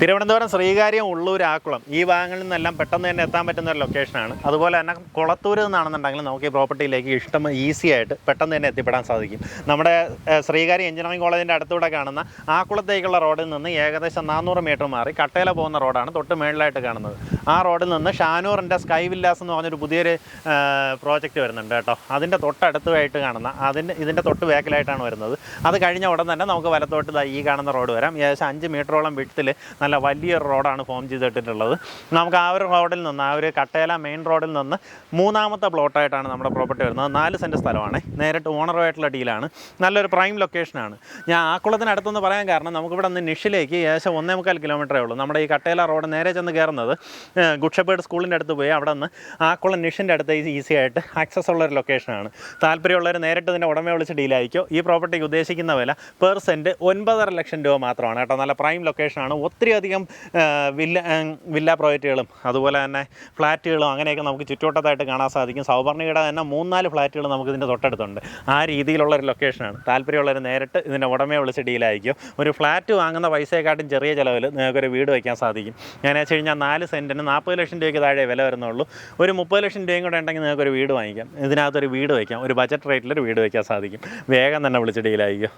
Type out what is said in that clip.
തിരുവനന്തപുരം ശ്രീകാര്യം ഉള്ളൂർ ആക്കുളം. ഈ ഭാഗങ്ങളിൽ നിന്നെല്ലാം പെട്ടെന്ന് തന്നെ എത്താൻ പറ്റുന്ന ഒരു ലൊക്കേഷനാണ് അതുപോലെ തന്നെ കുളത്തൂർ നിന്നാണെന്നുണ്ടെങ്കിൽ നമുക്ക് ഈ പ്രോപ്പർട്ടിയിലേക്ക് ഇഷ്ടം ഈസി ആയിട്ട് പെട്ടെന്ന് തന്നെ എത്തിപ്പെടാൻ സാധിക്കും. നമ്മുടെ ശ്രീകാര്യം എഞ്ചിനീയറിംഗ് കോളേജിന്റെ അടുത്തൂടെ കാണുന്ന ആക്കുളത്തേക്കുള്ള റോഡിൽ നിന്ന് ഏകദേശം നാനൂറ് മീറ്റർ മാറി കട്ടേല പോകുന്ന റോഡാണ് തൊട്ട് മേളിലായിട്ട് കാണുന്നത്. ആ റോഡിൽ നിന്ന് ഷാനൂറിന്റെ സ്കൈ വില്ലാസ് എന്ന് പറഞ്ഞൊരു പുതിയൊരു പ്രോജക്റ്റ് വരുന്നുണ്ട് കേട്ടോ. അതിന്റെ തൊട്ടടുത്തായിട്ട് കാണുന്ന അതിന്റെ ഇതിന്റെ തൊട്ട് ബാക്കിലായിട്ടാണ് വരുന്നത്. അത് കഴിഞ്ഞ ഉടൻ തന്നെ നമുക്ക് വലത്തോട്ട് ഈ കാണുന്ന റോഡ് വരാം. ഏകദേശം അഞ്ച് മീറ്ററോളം വിട്ടിൽ നല്ല വലിയൊരു റോഡാണ് ഫോം ചെയ്തിട്ടുള്ളത് നമുക്ക് ആ ഒരു റോഡിൽ നിന്ന് ആ ഒരു കട്ടേല മെയിൻ റോഡിൽ നിന്ന് മൂന്നാമത്തെ പ്ലോട്ടായിട്ടാണ് നമ്മുടെ പ്രോപ്പർട്ടി വരുന്നത്. നാല് സെന്റ് സ്ഥലമാണ്. നേരിട്ട് ഓണറുമായിട്ടുള്ള ഡീലാണ്. നല്ലൊരു പ്രൈം ലൊക്കേഷനാണ്. ഞാൻ ആക്കുളത്തിനടുത്തെന്ന് പറയാൻ കാരണം നമുക്കിവിടെ നിന്ന് നിഷിലേക്ക് ഏകദേശം ഒന്നേ മുക്കാൽ കിലോമീറ്ററേ ഉള്ളൂ. നമ്മുടെ ഈ കട്ടേല റോഡ് നേരെ ചെന്ന് കയറുന്നത് ഗുഡ്ഷപ്പേട് സ്കൂളിന്റെ അടുത്ത് പോയി. അവിടെ നിന്ന് ആക്കുളം നിഷിന്റെ അടുത്ത് ഈസി ആയിട്ട് ആക്സസ് ഉള്ളൊരു ലൊക്കേഷനാണ് താല്പര്യമുള്ളവർ നേരിട്ട് ഇതിന്റെ ഉടമയെ വിളിച്ച് ഡീലായിരിക്കും ഈ പ്രോപ്പർട്ടിക്ക് ഉദ്ദേശിക്കുന്ന വില പെർ സെന്റ് ഒൻപതര ലക്ഷം രൂപ മാത്രമാണ്. കേട്ടോ നല്ല പ്രൈം ലൊക്കേഷനാണ് ഒത്തിരി അധികം വില്ല വില്ല പ്രോജക്റ്റുകളും അതുപോലെ തന്നെ ഫ്ലാറ്റുകളും അങ്ങനെയൊക്കെ നമുക്ക് ചുറ്റുവട്ടത്തായിട്ട് കാണാൻ സാധിക്കും. സൗവർണികയുടെ തന്നെ മൂന്നാൽ ഫ്ലാറ്റുകൾ നമുക്ക് ഇതിന്റെ തൊട്ടടുത്തുണ്ട്. ആ രീതിയിലുള്ള ഒരു ലൊക്കേഷനാണ് താല്പര്യമുള്ളവർ നേരിട്ട് ഇതിന്റെ ഉടമയെ വിളിച്ച് ഡീലായിരിക്കും ഒരു ഫ്ലാറ്റ് വാങ്ങുന്ന പൈസയെക്കാട്ടും ചെറിയ ചിലവിൽ നിങ്ങൾക്കൊരു വീട് വയ്ക്കാൻ സാധിക്കും. ഞാൻ വെച്ച് കഴിഞ്ഞാൽ നാല് സെന്റിന് നാൽപ്പത് ലക്ഷം രൂപയ്ക്ക് താഴെ വില വരുന്നുള്ളൂ. ഒരു മുപ്പത് ലക്ഷം രൂപയും കൂടെ ഉണ്ടെങ്കിൽ നിങ്ങൾക്കൊരു വീട് വാങ്ങിക്കാം. ഇതിനകത്തൊരു വീട് വയ്ക്കാം. ഒരു ബജറ്റ് റേറ്റിലൊരു വീട് വയ്ക്കാൻ സാധിക്കും. വേഗം തന്നെ വിളിച്ച് ഡീലായിരിക്കും